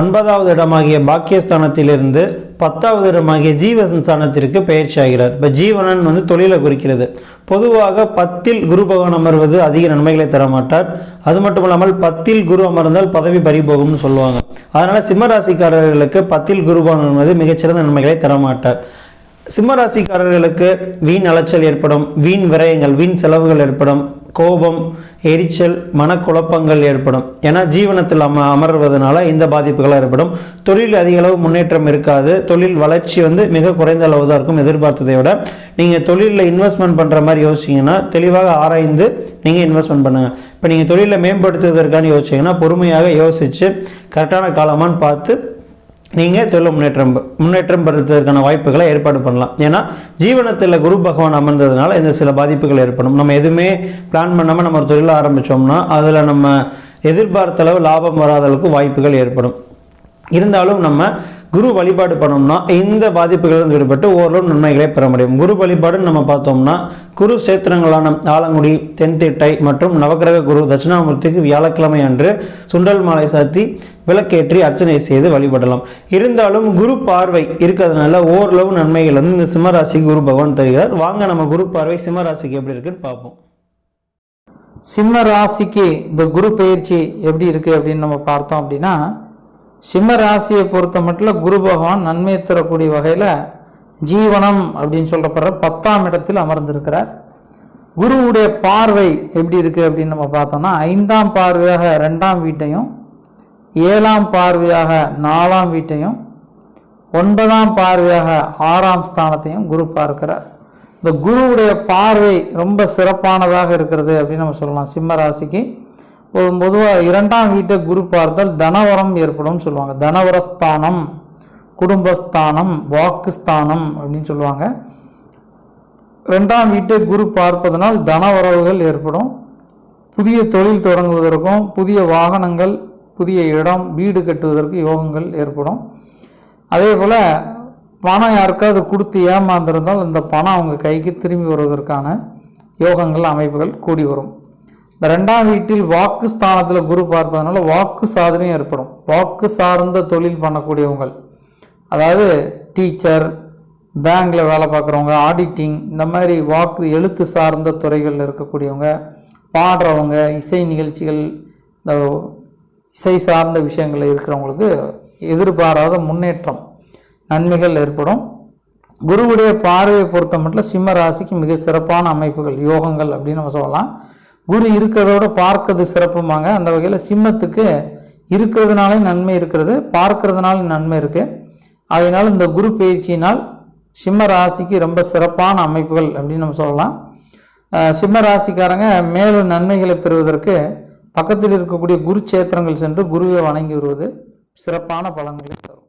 ஒன்பதாவது இடமாகிய பாக்கியஸ்தானத்திலிருந்து பத்தாவது இடமாகிய ஜீவசன்ஸ்தானத்திற்கு பயிற்சி ஆகிறார் இப்போ ஜீவனன் வந்து தொழிலை குறிக்கிறது. பொதுவாக பத்தில் குரு பகவான் அமர்வது அதிக நன்மைகளை தரமாட்டார். அது மட்டும் இல்லாமல் பத்தில் குரு அமர்ந்தால் பதவி பறிபோகும்னு சொல்லுவாங்க. அதனால் சிம்மராசிக்காரர்களுக்கு பத்தில் குரு பகவான் அமர்வது மிகச்சிறந்த நன்மைகளை தரமாட்டார். சிம்மராசிக்காரர்களுக்கு வீண் அலைச்சல் ஏற்படும் வீண் விரயங்கள் வீண் செலவுகள் ஏற்படும். கோபம் எரிச்சல் மனக்குழப்பங்கள் ஏற்படும். ஏன்னா ஜீவனத்தில் அம அமர்வதனால இந்த பாதிப்புகள் ஏற்படும். தொழில் அதிக அளவு முன்னேற்றம் இருக்காது. தொழில் வளர்ச்சி வந்து மிக குறைந்த அளவு தான் இருக்கும் எதிர்பார்த்ததை விட. நீங்கள் தொழிலில் இன்வெஸ்ட்மெண்ட் பண்ணுற மாதிரி யோசிச்சிங்கன்னா தெளிவாக ஆராய்ந்து நீங்கள் இன்வெஸ்ட்மெண்ட் பண்ணுங்கள் இப்போ நீங்கள் தொழிலை மேம்படுத்துவதற்கான யோசிச்சிங்கன்னா பொறுமையாக யோசித்து கரெக்டான காலமான்னு பார்த்து நீங்கள் தொழில் முன்னேற்றம் முன்னேற்றம் பெறுவதற்கான வாய்ப்புகளை ஏற்பாடு பண்ணலாம். ஏன்னா ஜீவனத்தில் குரு பகவான் அமர்ந்ததுனால இந்த சில பாதிப்புகள் ஏற்படும். நம்ம எதுவுமே பிளான் பண்ணாமல் நம்ம ஒரு தொழிலை ஆரம்பித்தோம்னா அதில் நம்ம எதிர்பார்த்த அளவு லாபம் வராத அளவுக்கு வாய்ப்புகள் ஏற்படும். இருந்தாலும் நம்ம குரு வழிபாடு பண்ணோம்னா இந்த பாதிப்புகளிலிருந்து விடுபட்டு ஓரளவு நன்மைகளை பெற முடியும். குரு வழிபாடுன்னு நம்ம பார்த்தோம்னா குரு சேத்திரங்களான ஆலங்குடி தென்திட்டை மற்றும் நவக்கிரக குரு தட்சிணாமூர்த்திக்கு வியாழக்கிழமை அன்று சுண்டல் மாலை சாத்தி விளக்கேற்றி அர்ச்சனை செய்து வழிபடலாம். இருந்தாலும் குரு பார்வை இருக்கிறதுனால ஓரளவு நன்மைகள் வந்து இந்த சிம்மராசிக்கு குரு பகவான் தருகிறார். வாங்க நம்ம குரு பார்வை சிம்மராசிக்கு எப்படி இருக்குன்னு பார்ப்போம். சிம்ம ராசிக்கு இந்த குரு பயிற்சி எப்படி இருக்குது அப்படின்னு நம்ம பார்த்தோம் அப்படின்னா சிம்ம ராசியை பொறுத்த மட்டும் குரு பகவான் நன்மை தரக்கூடிய வகையில் ஜீவனம் அப்படின்னு சொல்லப்படுற பத்தாம் இடத்தில் அமர்ந்திருக்கிறார். குருவுடைய பார்வை எப்படி இருக்குது அப்படின்னு நம்ம பார்த்தோம்னா ஐந்தாம் பார்வையாக ரெண்டாம் வீட்டையும் ஏழாம் பார்வையாக நாலாம் வீட்டையும் ஒன்பதாம் பார்வையாக ஆறாம் ஸ்தானத்தையும் குரு பார்க்கிறார். இந்த குருவுடைய பார்வை ரொம்ப சிறப்பானதாக இருக்கிறது அப்படின்னு நம்ம சொல்லலாம். சிம்ம ராசிக்கு பொதுவாக இரண்டாம் வீட்டை குரு பார்த்தால் தனவரம் ஏற்படும் சொல்லுவாங்க. தனவரஸ்தானம் குடும்பஸ்தானம் வாக்குஸ்தானம் அப்படின்னு சொல்லுவாங்க. ரெண்டாம் வீட்டை குரு பார்ப்பதனால் தனவரவுகள் ஏற்படும். புதிய தொழில் தொடங்குவதற்கும் புதிய வாகனங்கள் புதிய இடம் வீடு கட்டுவதற்கு யோகங்கள் ஏற்படும். அதே போல் பணம் யாருக்காவது கொடுத்து ஏமாந்திருந்தால் அந்த பணம் அவங்க கைக்கு திரும்பி வருவதற்கான யோகங்கள் அமைப்புகள் கூடி வரும். இந்த ரெண்டாம் வீட்டில் வாக்கு ஸ்தானத்தில் குரு பார்ப்பதனால வாக்கு சாதனையும் ஏற்படும். வாக்கு சார்ந்த தொழில் பண்ணக்கூடியவங்கள். அதாவது டீச்சர் பேங்கில் வேலை பார்க்குறவங்க ஆடிட்டிங் இந்த மாதிரி வாக்கு எழுத்து சார்ந்த துறைகளில் இருக்கக்கூடியவங்க பாடுறவங்க இசை நிகழ்ச்சிகள் இந்த இசை சார்ந்த விஷயங்களில் இருக்கிறவங்களுக்கு எதிர்பாராத முன்னேற்றம் நன்மைகள் ஏற்படும். குருவுடைய பார்வையை பொறுத்த மட்டும் சிம்ம ராசிக்கு மிக சிறப்பான அமைப்புகள் யோகங்கள் அப்படின்னு நம்ம சொல்லலாம். குரு இருக்கிறதோட பார்க்கிறது சிறப்புமாங்க. அந்த வகையில் சிம்மத்துக்கு இருக்கிறதுனாலே நன்மை இருக்கிறது பார்க்கறதுனால நன்மை இருக்குது அதனால் இந்த குரு பயிற்சியினால் சிம்ம ராசிக்கு ரொம்ப சிறப்பான அமைப்புகள் அப்படின்னு நம்ம சொல்லலாம். சிம்ம ராசிக்காரங்க மேலும் நன்மைகளை பெறுவதற்கு பக்கத்தில் இருக்கக்கூடிய குரு சேத்திரங்கள் சென்று குருவை வணங்கி வருவது சிறப்பான பலன்களை தரும்.